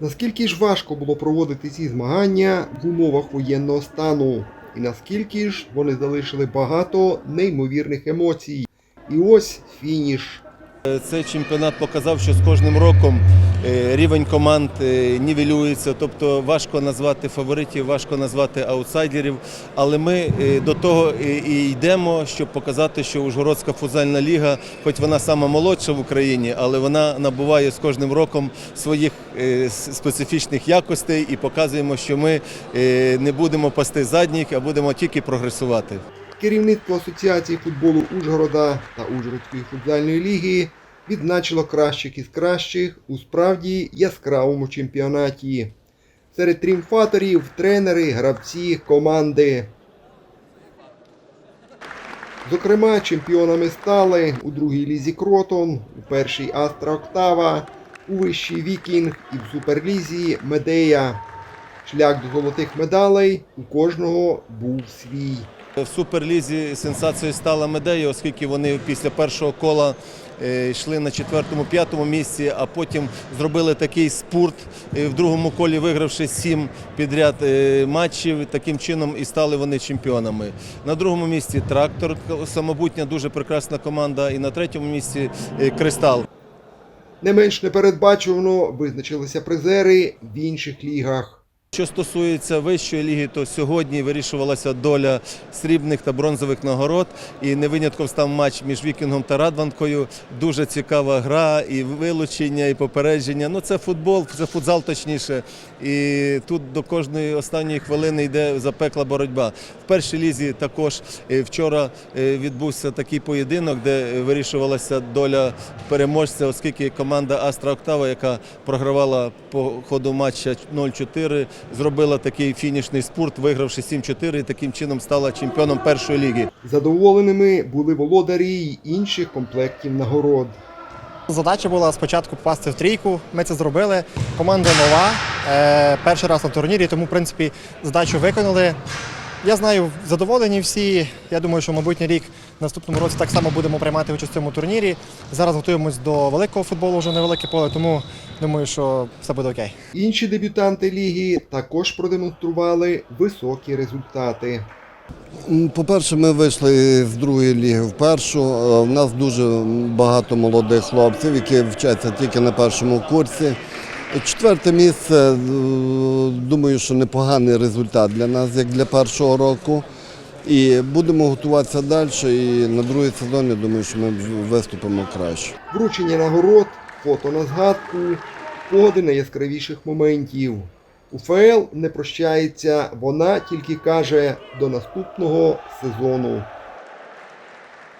Наскільки ж важко було проводити ці змагання в умовах воєнного стану, і наскільки ж вони залишили багато неймовірних емоцій. І ось фініш. Цей чемпіонат показав, що з кожним роком е, рівень команд е, нівелюється, тобто важко назвати фаворитів, важко назвати аутсайдерів. Але ми е, до того і йдемо, щоб показати, що Ужгородська футзальна ліга, хоч вона сама молодша в Україні, але вона набуває з кожним роком своїх е, специфічних якостей і показуємо, що ми е, не будемо пасти задніх, а будемо тільки прогресувати. Керівництво Асоціації футболу Ужгорода та Ужгородської футзальної ліги відзначило кращих із кращих у справді яскравому чемпіонаті. Серед тріумфаторів тренери, гравці, команди. Зокрема, чемпіонами стали у другій лізі Кротон, у першій Астра Октава, у вищій Вікінг і в суперлізі Медея. Шлях до золотих медалей у кожного був свій. В суперлізі сенсацією стала Медея, оскільки вони після першого кола е, йшли на четвертому-п'ятому місці, а потім зробили такий спурт е, в другому колі, вигравши сім підряд е, матчів. Таким чином і стали вони чемпіонами. На другому місці трактор, самобутня, дуже прекрасна команда. І на третьому місці Кристал. Не менш непередбачувано визначилися призери в інших лігах. Що стосується вищої ліги, то сьогодні вирішувалася доля срібних та бронзових нагород. І не винятком став матч між Вікінгом та Радванкою. Дуже цікава гра, і вилучення, і попередження. Ну це футбол, це футзал точніше. І тут до кожної останньої хвилини йде запекла боротьба. В першій лізі також е, вчора е, відбувся такий поєдинок, де вирішувалася доля переможця, оскільки команда Астра Октава, яка програвала по ходу матча 0-4, зробила такий фінішний спурт, вигравши 7-4, і таким чином стала чемпіоном першої ліги. Задоволеними були володарі й інших комплектів нагород. Задача була спочатку попасти в трійку. Ми це зробили. Команда нова, е, перший раз на турнірі, тому в принципі задачу виконали. Я знаю, задоволені всі. Я думаю, що майбутній рік в наступному році так само будемо приймати участь в цьому турнірі. Зараз готуємось до великого футболу, вже невелике поле, тому думаю, що все буде окей. Інші дебютанти ліги також продемонстрували високі результати. По-перше, ми вийшли з другої ліги в першу. Е, В нас дуже багато молодих хлопців, які вчаться тільки на першому курсі. Четверте місце, е, думаю, що непоганий результат для нас, як для першого року. І будемо готуватися далі. І на другий сезон, я думаю, що ми виступимо краще. Вручення нагород, фото на згадку, спогади найяскравіших моментів. УФЛ не прощається, вона тільки каже до наступного сезону.